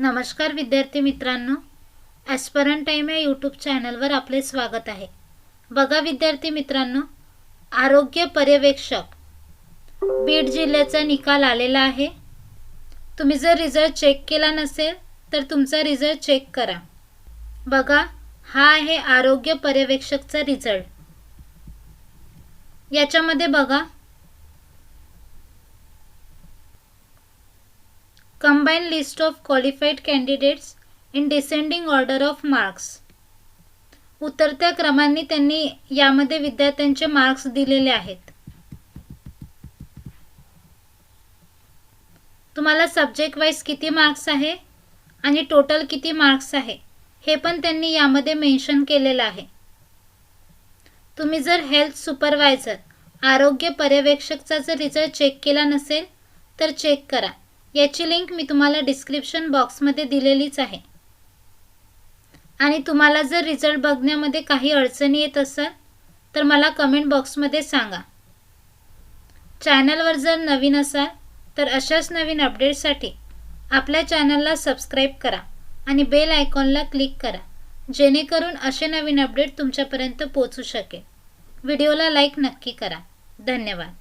नमस्कार विद्यार्थी मित्रांनो. ॲस्परन टाईम या यूट्यूब चॅनलवर आपले स्वागत आहे. बघा विद्यार्थी मित्रांनो आरोग्य पर्यवेक्षक बीड जिल्ह्याचा निकाल आलेला आहे. तुम्ही जर रिझल्ट चेक केला नसेल तर तुमचा रिझल्ट चेक करा. बघा हा आहे आरोग्य पर्यवेक्षकचा रिझल्ट याच्यामध्ये बघा combined list of qualified candidates in descending order of marks उतरत्या क्रमांनी त्यांनी यामध्ये विद्यार्थ्यांचे मार्क्स दिलेले आहेत. तुम्हाला सब्जेक्ट वाईज किती मार्क्स आहे आणि टोटल किती मार्क्स आहे हे पण त्यांनी यामध्ये मेन्शन केलेलं आहे. तुम्ही जर हेल्थ सुपरवायझर आरोग्य पर्यवेक्षकचा जर रिझल्ट चेक केला नसेल तर चेक करा. याची लिंक मी तुम्हाला डिस्क्रिप्शन बॉक्समध्ये दिलेलीच आहे. आणि तुम्हाला जर रिझल्ट बघण्यामध्ये काही अडचणी येत असेल तर मला कमेंट बॉक्समध्ये सांगा. चॅनलवर जर नवीन असाल तर अशाच नवीन अपडेट्ससाठी आपल्या चॅनलला सबस्क्राईब करा आणि बेल आयकॉनला क्लिक करा जेणेकरून असे नवीन अपडेट तुमच्यापर्यंत पोचू शकेल. व्हिडिओला लाईक नक्की करा. धन्यवाद.